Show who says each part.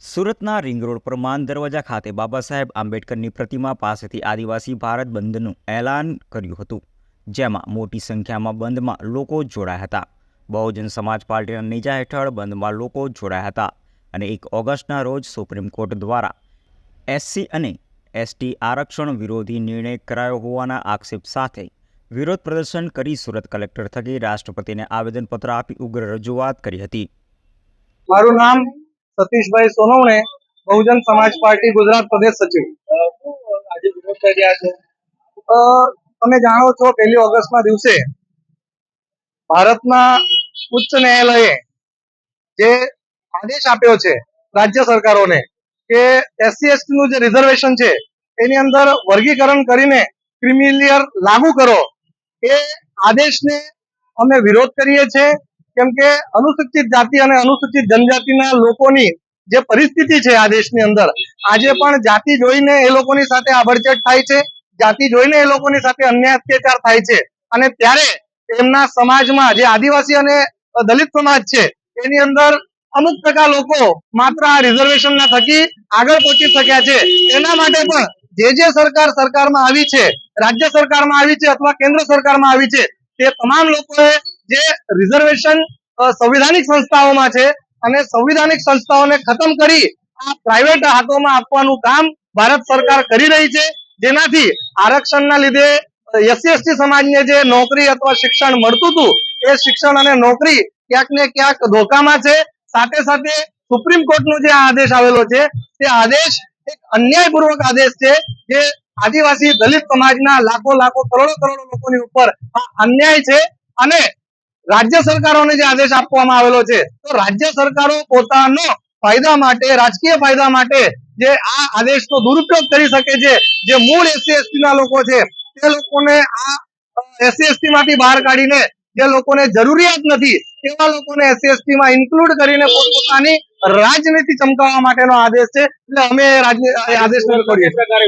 Speaker 1: સુરતના રિંગ પર માન દરવાજા ખાતે બાબા સાહેબ આંબેડકરની પ્રતિમા પાસેથી આદિવાસી ભારત બંધનું એલાન કર્યું હતું, જેમાં મોટી સંખ્યામાં બંધમાં લોકો જોડાયા હતા. બહુજન સમાજ પાર્ટીના નેજા હેઠળ બંધમાં લોકો જોડાયા હતા અને એક ઓગસ્ટના રોજ સુપ્રીમ કોર્ટ દ્વારા એસસી અને એસટી આરક્ષણ વિરોધી નિર્ણય કરાયો હોવાના આક્ષેપ સાથે વિરોધ પ્રદર્શન કરી સુરત કલેક્ટર થકી રાષ્ટ્રપતિને આવેદનપત્ર આપી ઉગ્ર રજૂઆત કરી હતી.
Speaker 2: મારું નામ સતીશભાઈ સોનવણે બહુજન સમાજ પાર્ટી ગુજરાત પ્રદેશ સચિવ. તમે જાણો છો પહેલી ઓગસ્ટના દિવસે ભારતના ઉચ્ચ ન્યાયાલયે જે આદેશ આપ્યો છે રાજ્ય સરકારોને કે એસસી એસટી નું જે રિઝર્વેશન છે એની અંદર વર્ગીકરણ કરીને ક્રિમિલિયર લાગુ કરો એ આદેશને અમે વિરોધ કરીએ છીએ. કેમ કે અનુસૂચિત જાતિ અને અનુસૂચિત જનજાતિના લોકોની જે પરિસ્થિતિ છે આ દેશની અંદર, આજે પણ જાતિ જોઈને એ લોકોની સાથે આભડચટ થાય છે, જાતિ જોઈને એ લોકોની સાથે અન્યાય અત્યાચાર થાય છે. અને ત્યારે એમના સમાજમાં જે આદિવાસી અને દલિત સમાજ છે, એની અંદર અમુક ટકા લોકો માત્ર આ રિઝર્વેશનના થકી આગળ પહોંચી શક્યા છે. એના માટે પણ જે જે સરકાર સરકારમાં આવી છે, રાજ્ય સરકારમાં આવી છે અથવા કેન્દ્ર સરકારમાં આવી છે, તે તમામ લોકોએ જે રિઝર્વેશન સંવિધાનિક સંસ્થાઓમાં છે અને સંવિધાનિક સંસ્થાઓને ખતમ કરી આ પ્રાઇવેટ હાથોમાં આપવાનું કામ ભારત સરકાર કરી રહી છે. જેનાથી આરક્ષણના લીધે એસસી એસટી સમાજને જે નોકરી અથવા શિક્ષણ મળતું હતું, એ શિક્ષણ અને નોકરી ક્યાંક ને ક્યાંક ધોકામાં છે. સાથે સાથે સુપ્રીમ કોર્ટનો જે આદેશ આવેલો છે, તે આદેશ એક અન્યાયપૂર્વક આદેશ છે જે આદિવાસી દલિત સમાજના લાખો લાખો કરોડો કરોડો લોકોની ઉપર અન્યાય છે અને રાજ્ય સરકારોને જે આદેશ આપવામાં આવેલો છે, તો રાજ્ય સરકારો પોતાનો ફાયદા માટે, રાજકીય ફાયદા માટે જે આ આદેશનો દુરુપયોગ કરી શકે છે, જે મૂળ એસસી એસટી ના લોકો છે, તે લોકોને આ એસસી એસટી માંથી બહાર કાઢીને જે લોકોને જરૂરિયાત નથી, તેવા લોકોને એસસી એસટી માં ઇન્ક્લુડ કરીને પોતપોતાની રાજનીતિ ચમકાવવા માટેનો આદેશ છે, એટલે અમે આદેશ કરીએ